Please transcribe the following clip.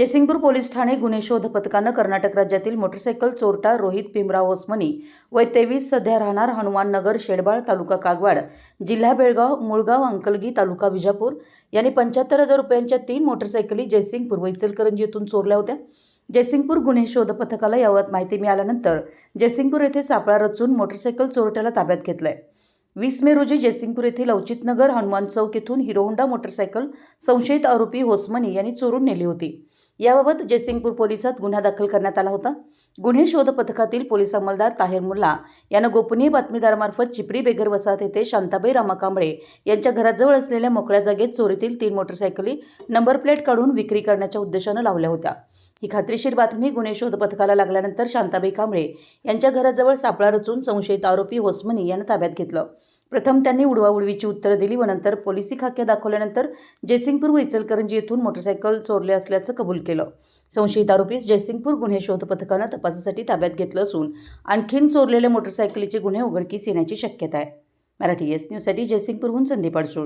Jaysingpur police Thane गुन्हे शोध पथकानं कर्नाटक राज्यातील मोटरसायकल चोरटा रोहित भीमराव ओसमनी वय तेवीस सध्या राहणार हनुमान नगर शेडबाळ तालुका कागवाड जिल्हा बेळगाव मुळगाव अंकलगी तालुका विजापूर. यांनी पंच्याहत्तर हजार रुपयांच्या तीन मोटरसायकली जयसिंगपूर व इचलकरंजी येथून चोरल्या होत्या. जयसिंगपूर गुन्हे शोध पथकाला याबाबत माहिती मिळाल्यानंतर जयसिंगपूर येथे सापळा रचून मोटरसायकल चोरट्याला ताब्यात घेतलंय. वीस मे रोजी जयसिंगपूर येथील अवचितनगर हनुमान चौक येथून हिरोहोंडा मोटरसायकल संशयित आरोपी होसमनी यांनी चोरून नेली होती. याबाबत जयसिंगपूर पोलिसात गुन्हा दाखल करण्यात आला होता. गुन्हे शोध पथकातील पोलीस अंमलदार ताहेर मुल्ला यानं गोपनीय बातमीदारामार्फत चिपरी बेगर वसाहत येथे शांताबाई रामा कांबळे यांच्या घराजवळ असलेल्या मोकळ्या जागेत चोरीतील तीन मोटरसायकली नंबर प्लेट काढून विक्री करण्याच्या उद्देशानं लावल्या होत्या. ही खात्रीशीर बातमी गुन्हे शोध पथकाला लागल्यानंतर शांताबाई कांबळे यांच्या घराजवळ सापळा रचून संशयित आरोपी होसमनी यांना ताब्यात घेतलं. प्रथम त्यांनी उडवाउडवीची उत्तरं दिली व नंतर पोलिसी खाक्या दाखवल्यानंतर जयसिंगपूर व इचलकरंजी येथून मोटरसायकल चोरले असल्याचं कबूल केलं. संशयित आरोपीस जयसिंगपूर गुन्हे शोध पथकानं तपासासाठी ताब्यात घेतलं असून आणखीन चोरलेल्या मोटरसायकलीचे गुन्हे उघडकीस येण्याची शक्यता आहे. मराठी एस न्यूजसाठी जयसिंगपूरहून संदीप अडसूळ.